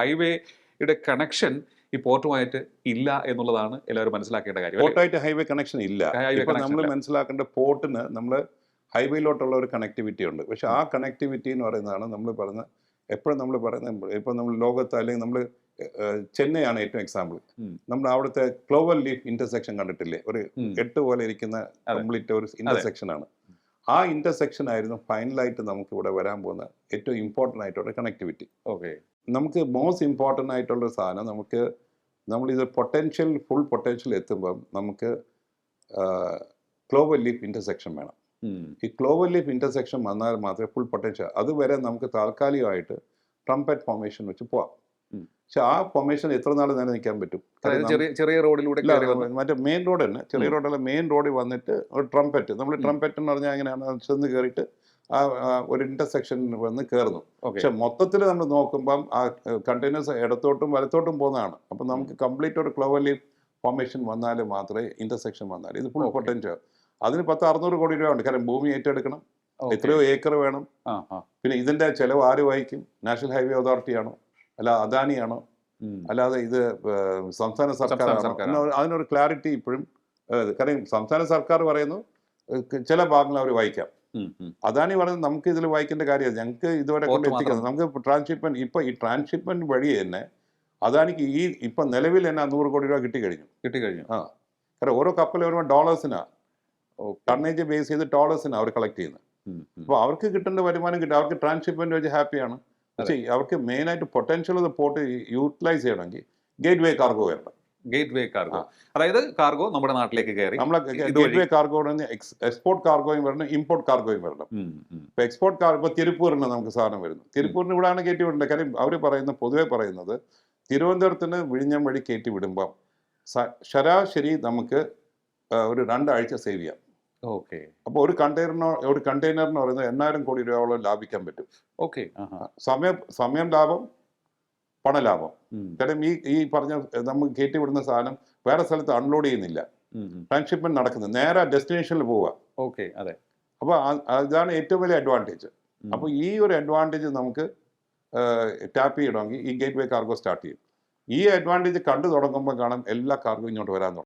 ഹൈവേയുടെ കണക്ഷൻ ഈ പോർട്ടുമായിട്ട് ഇല്ല എന്നുള്ളതാണ് എല്ലാവരും മനസ്സിലാക്കേണ്ട കാര്യം? പോർട്ടായിട്ട് ഹൈവേ കണക്ഷൻ ഇല്ല. നമ്മൾ മനസ്സിലാക്കേണ്ട പോർട്ടിന് നമ്മൾ ഹൈവേയിലോട്ടുള്ള ഒരു കണക്ടിവിറ്റി ഉണ്ട്. പക്ഷെ ആ കണക്ടിവിറ്റി എന്ന് പറയുന്നതാണ് നമ്മൾ പറയുന്ന എപ്പോഴും നമ്മൾ പറയുന്നത് ഇപ്പം നമ്മൾ ലോകത്ത് അല്ലെങ്കിൽ നമ്മൾ ചെന്നൈയാണ് ഏറ്റവും എക്സാമ്പിൾ നമ്മൾ അവിടുത്തെ ക്ലോവൽ ലീഫ് ഇന്റർസെക്ഷൻ കണ്ടിട്ടില്ലേ? ഒരു എട്ട് പോലെ ഇരിക്കുന്ന കംപ്ലീറ്റ് ഒരു ഇന്റർസെക്ഷൻ ആണ്. ആ ഇന്റർസെക്ഷൻ ആയിരുന്നു ഫൈനലായിട്ട് നമുക്ക് ഇവിടെ വരാൻ പോകുന്ന ഏറ്റവും ഇമ്പോർട്ടന്റ് ആയിട്ടുള്ള കണക്ടിവിറ്റി ഓക്കെ നമുക്ക് മോസ്റ്റ് ഇമ്പോർട്ടന്റ് ആയിട്ടുള്ള സാധനം നമുക്ക് നമ്മളിത് പൊട്ടൻഷ്യൽ ഫുൾ പൊട്ടൻഷ്യൽ എത്തുമ്പം നമുക്ക് ക്ലോവൽ ലീഫ് ഇന്റർസെക്ഷൻ വേണം. ഈ ക്ലോവൽ ലീഫ് ഇന്റർസെക്ഷൻ വന്നാൽ മാത്രമേ ഫുൾ പൊട്ടൻഷ്യൽ അതുവരെ നമുക്ക് താൽക്കാലികമായിട്ട് ട്രംപറ്റ് ഫോർമേഷൻ വെച്ച് പോവാം. പക്ഷെ ആ ഫോർമേഷൻ എത്ര നാൾ നിൽക്കാൻ പറ്റും? ചെറിയ റോഡിലൂടെ മറ്റേ മെയിൻ റോഡ് തന്നെ ചെറിയ റോഡിലെ റോഡല്ല മെയിൻ റോഡിൽ വന്നിട്ട് ഒരു ട്രംപറ്റ് നമ്മൾ. ട്രംപറ്റ് എന്ന് പറഞ്ഞാൽ എങ്ങനെയാണ് ചെന്ന് കയറിയിട്ട് ഒരു ഇന്റർസെക്ഷനിൽ വന്ന് കയറുന്നു പക്ഷെ മൊത്തത്തിൽ നമ്മൾ നോക്കുമ്പം ആ കണ്ടിന്യൂസ് ഇടത്തോട്ടും വലത്തോട്ടും പോകുന്നതാണ്. അപ്പം നമുക്ക് കംപ്ലീറ്റ് ഒരു ക്ലോവർ ലീഫ് ഫോർമേഷൻ വന്നാൽ മാത്രമേ ഇന്റർസെക്ഷൻ വന്നാൽ ഇത് ഫുൾ. പൊട്ടൻഷ്യൽ അതിന് പത്ത് അറുന്നൂറ് കോടി രൂപ ഉണ്ട്. കാരണം ഭൂമി ഏറ്റെടുക്കണം. എത്രയോ ഏക്കർ വേണം. ആ ആ. പിന്നെ ഇതിന്റെ ചെലവ് ആര് വഹിക്കും? നാഷണൽ ഹൈവേ അതോറിറ്റി ആണോ? അല്ല അദാനിയാണോ അല്ലാതെ ഇത് സംസ്ഥാന സർക്കാർ അതിനൊരു ക്ലാരിറ്റി ഇപ്പോഴും കാരണം സംസ്ഥാന സർക്കാർ പറയുന്നു ചില ഭാഗങ്ങൾ അവർ വായിക്കാം ഉം, ഈ പറഞ്ഞത് പറയുന്നത് നമുക്ക് ഇതിൽ വായിക്കേണ്ട കാര്യം ഞങ്ങൾക്ക് ഇതുവരെ കൊണ്ട് എത്തിക്കുന്നത് നമുക്ക് ട്രാൻസ്ഷിപ്മെന്റ് ഇപ്പൊ ഈ ട്രാൻസ്ഷിപ്മെന്റ് വഴി തന്നെ അദാനിക്ക് ഈ ഇപ്പൊ നിലവിൽ തന്നെ നൂറ് കോടി രൂപ കിട്ടിക്കഴിഞ്ഞു കിട്ടിക്കഴിഞ്ഞു. ആ. കാരണം ഓരോ കപ്പൽ വരുമ്പോൾ ഡോളേഴ്സിനാ ടണ്ണേജ് ബേസ് ചെയ്ത് ഡോളേഴ്സിനാ അവർ കളക്ട് ചെയ്യുന്നത് അപ്പോൾ അവർക്ക് കിട്ടേണ്ട വരുമാനം കിട്ടും. അവർക്ക് ട്രാൻസ്ഷിപ്മെന്റ് വെച്ച് ഹാപ്പിയാണ് പക്ഷേ അവർക്ക് മെയിനായിട്ട് പൊട്ടൻഷ്യൽ പോർട്ട് യൂട്ടിലൈസ് ചെയ്യണമെങ്കിൽ ഗേറ്റ് വേ കാർഗോ വരണം ഗേറ്റ് വേ കാർഗോ അതായത് കാർഗോ നമ്മുടെ നാട്ടിലേക്ക് കയറി നമ്മളെ. ഗേറ്റ് വേ കാർഗോ എക്സ്പോർട്ട് കാർഗോയും വരണം ഇമ്പോർട്ട് കാർഗോയും വരണം. ഇപ്പൊ എക്സ്പോർട്ട് കാർഗോ തിരുപ്പൂരിന് നമുക്ക് സാധനം വരുന്നു. തിരുപ്പൂരിന് ഇവിടെയാണ് കയറ്റി വിടേണ്ടത്. കാര്യം അവർ പറയുന്ന പൊതുവെ പറയുന്നത് തിരുവനന്തപുരത്തിന് വിഴിഞ്ഞം വഴി കയറ്റി വിടുമ്പം ശരാശരി നമുക്ക് ഒരു രണ്ടാഴ്ച സേവ് ചെയ്യാം. ഓക്കെ. അപ്പോൾ ഒരു കണ്ടെയ്നറിനോ ഒരു കണ്ടെയ്നറിന് പറയുന്നത് എണ്ണായിരം കോടി രൂപയോളം ലാഭിക്കാൻ പറ്റും. ഓക്കെ സമയം സമയം ലാഭം പണലാഭം. കാരണം ഈ ഈ പറഞ്ഞ നമ്മൾ കയറ്റി വിടുന്ന സാധനം വേറെ സ്ഥലത്ത് അൺലോഡ് ചെയ്യുന്നില്ല. ട്രാൻസ്ഷിപ്മെന്റ് നടക്കുന്നത്. നേരെ ഡെസ്റ്റിനേഷനിൽ പോവുക. ഓക്കെ അതെ. അപ്പോൾ അതാണ് ഏറ്റവും വലിയ അഡ്വാന്റേജ് അപ്പൊ അപ്പോൾ ഈ ഒരു അഡ്വാന്റേജ് നമുക്ക് ടാപ്പ് ചെയ്യണമെങ്കിൽ ഈ ഗേറ്റ് വേ കാർഗോ സ്റ്റാർട്ട് ചെയ്യും. ഈ അഡ്വാന്റേജ് കണ്ടു തുടങ്ങുമ്പോൾ കാണാം എല്ലാ കാർഗോ ഇങ്ങോട്ട് വരാൻ തുടങ്ങും.